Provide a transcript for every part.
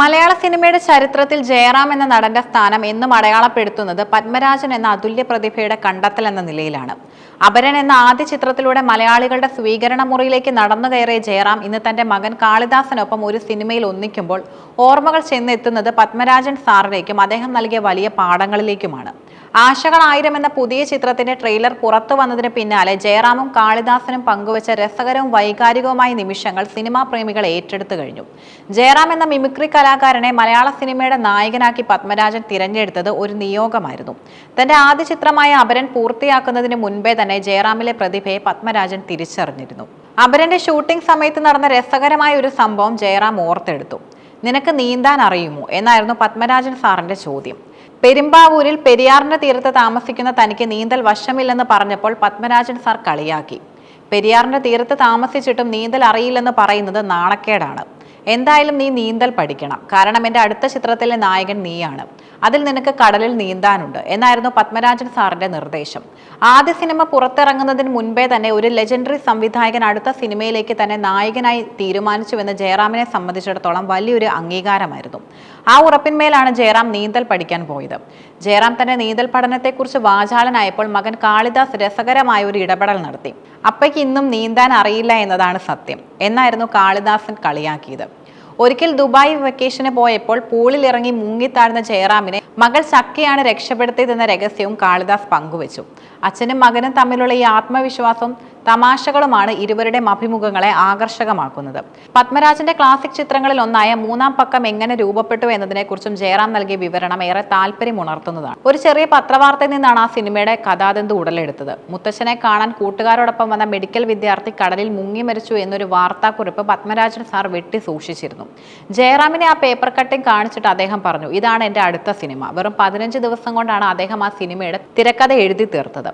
മലയാള സിനിമയുടെ ചരിത്രത്തിൽ ജയറാം എന്ന നടന്റെ സ്ഥാനം എന്നും അടയാളപ്പെടുത്തുന്നത് പത്മരാജൻ എന്ന അതുല്യ പ്രതിഭയുടെ കണ്ടെത്തൽ എന്ന നിലയിലാണ്. അപരൻ എന്ന ആദ്യ ചിത്രത്തിലൂടെ മലയാളികളുടെ സ്വീകരണ മുറിയിലേക്ക് നടന്നു കയറിയ ജയറാം ഇന്ന് തന്റെ മകൻ കാളിദാസനൊപ്പം ഒരു സിനിമയിൽ ഒന്നിക്കുമ്പോൾ ഓർമ്മകൾ ചെന്നെത്തുന്നത് പത്മരാജൻ സാറിലേക്കും അദ്ദേഹം നൽകിയ വലിയ പാഠങ്ങളിലേക്കുമാണ്. ആശകൾ ആയിരം എന്ന പുതിയ ചിത്രത്തിന്റെ ട്രെയിലർ പുറത്തു വന്നതിന് പിന്നാലെ ജയറാമും കാളിദാസനും പങ്കുവച്ച രസകരവും വൈകാരികവുമായ നിമിഷങ്ങൾ സിനിമാ പ്രേമികൾ ഏറ്റെടുത്തു കഴിഞ്ഞു. ജയറാം എന്ന മിമിക്രി കലാകാരനെ മലയാള സിനിമയുടെ നായകനാക്കി പത്മരാജൻ തിരഞ്ഞെടുത്തത് ഒരു നിയോഗമായിരുന്നു. തന്റെ ആദ്യ ചിത്രമായ അപരൻ പൂർത്തിയാക്കുന്നതിന് മുൻപേ തന്നെ ജയറാമിലെ പ്രതിഭയെ പത്മരാജൻ തിരിച്ചറിഞ്ഞിരുന്നു. അപരന്റെ ഷൂട്ടിംഗ് സമയത്ത് നടന്ന രസകരമായ ഒരു സംഭവം ജയറാം ഓർത്തെടുത്തു. നിനക്ക് നീന്താൻ അറിയുമോ? എന്നായിരുന്നു പത്മരാജൻ സാറിന്റെ ചോദ്യം. പെരുമ്പാവൂരിൽ പെരിയാറിന്റെ തീരത്ത് താമസിക്കുന്ന തനിക്ക് നീന്തൽ വശമില്ലെന്ന് പറഞ്ഞപ്പോൾ പത്മരാജൻ സാർ കളിയാക്കി. പെരിയാറിന്റെ തീരത്ത് താമസിച്ചിട്ടും നീന്തൽ അറിയില്ലെന്ന് പറയുന്നത് നാണക്കേടാണ്. എന്തായാലും നീ നീന്തൽ പഠിക്കണം. കാരണം എന്റെ അടുത്ത ചിത്രത്തിലെ നായകൻ നീയാണ്. അതിൽ നിനക്ക് കടലിൽ നീന്താനുണ്ട്. എന്നായിരുന്നു പത്മരാജൻ സാറിന്റെ നിർദ്ദേശം. ആദ്യ സിനിമ പുറത്തിറങ്ങുന്നതിന് മുൻപേ തന്നെ ഒരു ലെജൻഡറി സംവിധായകൻ അടുത്ത സിനിമയിലേക്ക് തന്നെ നായകനായി തീരുമാനിച്ചുവെന്ന് ജയറാമിനെ സംബന്ധിച്ചിടത്തോളം വലിയൊരു അംഗീകാരമായിരുന്നു. ആ ഉറപ്പിന്മേലാണ് ജയറാം നീന്തൽ പഠിക്കാൻ പോയത്. ജയറാം തന്റെ നീന്തൽ പഠനത്തെക്കുറിച്ച് വാചാലനായപ്പോൾ മകൻ കാളിദാസ് രസകരമായ ഒരു ഇടപെടൽ നടത്തി. അപ്പയ്ക്ക് ഇന്നും നീന്താൻ അറിയില്ല എന്നതാണ് സത്യം എന്നായിരുന്നു കാളിദാസൻ കളിയാക്കിയത്. ഒരിക്കൽ ദുബായ് വെക്കേഷന് പോയപ്പോൾ പൂളിൽ ഇറങ്ങി മുങ്ങിത്താഴ്ന്ന ജയറാമിനെ മകൾ ചക്കയാണ് രക്ഷപ്പെടുത്തിയതെന്ന രഹസ്യവും കാളിദാസ് പങ്കുവച്ചു. അച്ഛനും മകനും തമ്മിലുള്ള ഈ ആത്മവിശ്വാസവും തമാശകളുമാണ് ഇരുവരുടെയും അഭിമുഖങ്ങളെ ആകർഷകമാക്കുന്നത്. പത്മരാജന്റെ ക്ലാസിക് ചിത്രങ്ങളിൽ ഒന്നായ മൂന്നാം പക്കം എങ്ങനെ രൂപപ്പെട്ടു എന്നതിനെക്കുറിച്ചും ജയറാം നൽകിയ വിവരണം ഏറെ താല്പര്യമുണർത്തുന്നതാണ്. ഒരു ചെറിയ പത്രവാർത്തയിൽ നിന്നാണ് ആ സിനിമയുടെ കഥാതന്ത് ഉടലെടുത്തത്. മുത്തച്ഛനെ കാണാൻ കൂട്ടുകാരോടൊപ്പം വന്ന മെഡിക്കൽ വിദ്യാർത്ഥി കടലിൽ മുങ്ങി മരിച്ചു എന്നൊരു വാർത്താക്കുറിപ്പ് പത്മരാജൻ സാർ വെട്ടി സൂക്ഷിച്ചിരുന്നു. ജയറാമിനെ ആ പേപ്പർ കട്ടിംഗ് കാണിച്ചിട്ട് അദ്ദേഹം പറഞ്ഞു ഇതാണ് എന്റെ അടുത്ത സിനിമ. വെറും പതിനഞ്ച് ദിവസം കൊണ്ടാണ് അദ്ദേഹം ആ സിനിമയുടെ തിരക്കഥ എഴുതി തീർത്തത്.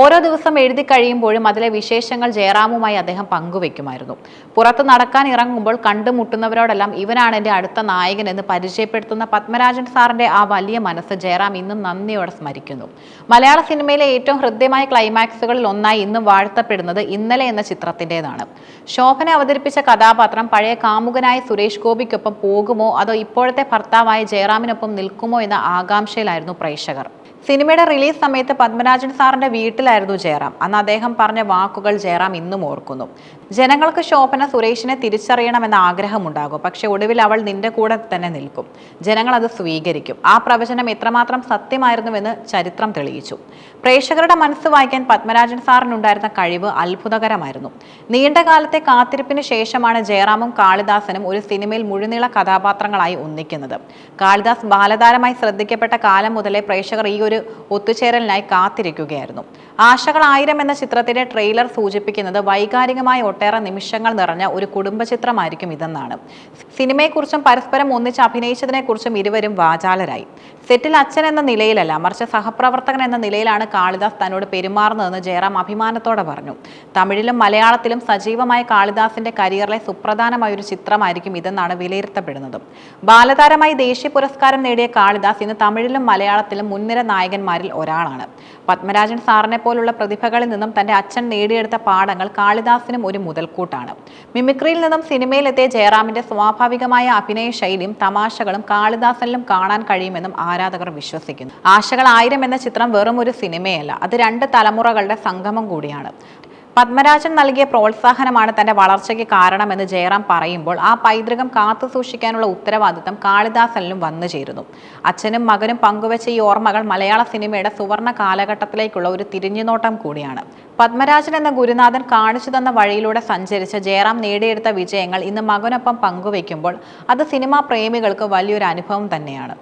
ഓരോ ദിവസം എഴുതി കഴിയുമ്പോഴും അതിലെ വിശേഷങ്ങൾ ജയറാമുമായി അദ്ദേഹം പങ്കുവെക്കുമായിരുന്നു. പുറത്ത് നടക്കാൻ ഇറങ്ങുമ്പോൾ കണ്ടുമുട്ടുന്നവരോടെല്ലാം ഇവനാണ് എന്റെ അടുത്ത നായകൻ എന്ന് പരിചയപ്പെടുത്തുന്ന പത്മരാജൻ സാറിന്റെ ആ വലിയ മനസ്സ് ജയറാം ഇന്നും നന്ദിയോടെ സ്മരിക്കുന്നു. മലയാള സിനിമയിലെ ഏറ്റവും ഹൃദ്യമായ ക്ലൈമാക്സുകളിൽ ഒന്നായി ഇന്നും വാഴ്ത്തപ്പെടുന്നത് ഇന്നലെ എന്ന ചിത്രത്തിന്റെതാണ്. ശോഭന അവതരിപ്പിച്ച കഥാപാത്രം പഴയ കാമുകനായ സുരേഷ് ഗോപിക്കൊപ്പം പോകുമോ അതോ ഇപ്പോഴത്തെ ഭർത്താവായ ജയറാമിനൊപ്പം നിൽക്കുമോ എന്ന ആകാംക്ഷയിലായിരുന്നു പ്രേക്ഷകർ. സിനിമയുടെ റിലീസ് സമയത്ത് പത്മരാജൻ സാറിന്റെ വീട്ടിലായിരുന്നു ജയറാം. അന്ന് അദ്ദേഹം പറഞ്ഞ വാക്കുകൾ ജയറാം ഇന്നും ഓർക്കുന്നു. ജനങ്ങൾക്ക് ശോഭന സുരേഷിനെ തിരിച്ചറിയണമെന്ന ആഗ്രഹമുണ്ടാകും. പക്ഷെ ഒടുവിൽ അവൾ നിന്റെ കൂടെ തന്നെ നിൽക്കും. ജനങ്ങൾ അത് സ്വീകരിക്കും. ആ പ്രവചനം എത്രമാത്രം സത്യമായിരുന്നുവെന്ന് ചരിത്രം തെളിയിച്ചു. പ്രേക്ഷകരുടെ മനസ്സ് വായിക്കാൻ പത്മരാജൻ സാറിനുണ്ടായിരുന്ന കഴിവ് അത്ഭുതകരമായിരുന്നു. നീണ്ട കാലത്തെ കാത്തിരിപ്പിന് ശേഷമാണ് ജയറാമും കാളിദാസനും ഒരു സിനിമയിൽ മുഴുനീള കഥാപാത്രങ്ങളായി ഒന്നിക്കുന്നത്. കാളിദാസ് ബാലതാരമായി ശ്രദ്ധിക്കപ്പെട്ട കാലം മുതലേ പ്രേക്ഷകർ ഈ ഒരു ഒത്തുചേരലിനായി കാത്തിരിക്കുകയായിരുന്നു. ആശകൾ ആയിരം എന്ന ചിത്രത്തിന്റെ ട്രെയിലർ സൂചിപ്പിക്കുന്നത് വൈകാരികമായ ഒട്ടേറെ നിമിഷങ്ങൾ നിറഞ്ഞ ഒരു കുടുംബ ചിത്രമായിരിക്കും ഇതെന്നാണ്. സിനിമയെക്കുറിച്ചും പരസ്പരം ഒന്നിച്ച് അഭിനയിച്ചതിനെക്കുറിച്ചും ഇരുവരും വാചാലരായി. സെറ്റിൽ അച്ഛൻ എന്ന നിലയിലല്ല മറിച്ച് സഹപ്രവർത്തകൻ എന്ന നിലയിലാണ് കാളിദാസ് തന്നോട് പെരുമാറുന്നതെന്ന് ജയറാം അഭിമാനത്തോടെ പറഞ്ഞു. തമിഴിലും മലയാളത്തിലും സജീവമായ കാളിദാസിന്റെ കരിയറിലെ സുപ്രധാനമായ ഒരു ചിത്രമായിരിക്കും ഇതെന്നാണ് വിലയിരുത്തപ്പെടുന്നത്. ബാലതാരമായി ദേശീയ പുരസ്കാരം നേടിയ കാളിദാസ് ഇന്ന് തമിഴിലും മലയാളത്തിലും മുൻനിര നായകന്മാരിൽ ഒരാളാണ്. പത്മരാജൻ സാറിനെ പോലുള്ള പ്രതിഭകളിൽ നിന്നും തന്റെ അച്ഛൻ നേടിയെടുത്ത പാഠങ്ങൾ കാളിദാസിനും ഒരു മുതൽക്കൂട്ടാണ്. മിമിക്രിയിൽ നിന്നും സിനിമയിലെത്തിയ ജയറാമിന്റെ സ്വാഭാവികമായ അഭിനയ ശൈലിയും തമാശകളും കാളിദാസനിലും കാണാൻ കഴിയുമെന്നും ആരാധകർ വിശ്വസിക്കുന്നു. ആശകൾ ആയിരം എന്ന ചിത്രം വെറും ഒരു സിനിമയല്ല അത് രണ്ട് തലമുറകളുടെ സംഗമം കൂടിയാണ്. പത്മരാജൻ നൽകിയ പ്രോത്സാഹനമാണ് തന്റെ വളർച്ചയ്ക്ക് കാരണമെന്ന് ജയറാം പറയുമ്പോൾ ആ പൈതൃകം കാത്തു സൂക്ഷിക്കാനുള്ള ഉത്തരവാദിത്തം കാളിദാസനിലും വന്നു ചേരുന്നു. അച്ഛനും മകനും പങ്കുവച്ച ഈ ഓർമ്മകൾ മലയാള സിനിമയുടെ സുവർണ കാലഘട്ടത്തിലേക്കുള്ള ഒരു തിരിഞ്ഞുനോട്ടം കൂടിയാണ്. പത്മരാജൻ എന്ന ഗുരുനാഥൻ കാണിച്ചു തന്ന വഴിയിലൂടെ സഞ്ചരിച്ച് ജയറാം നേടിയെടുത്ത വിജയങ്ങൾ ഇന്ന് മകനൊപ്പം പങ്കുവയ്ക്കുമ്പോൾ അത് സിനിമാ പ്രേമികൾക്ക് വലിയൊരു അനുഭവം തന്നെയാണ്.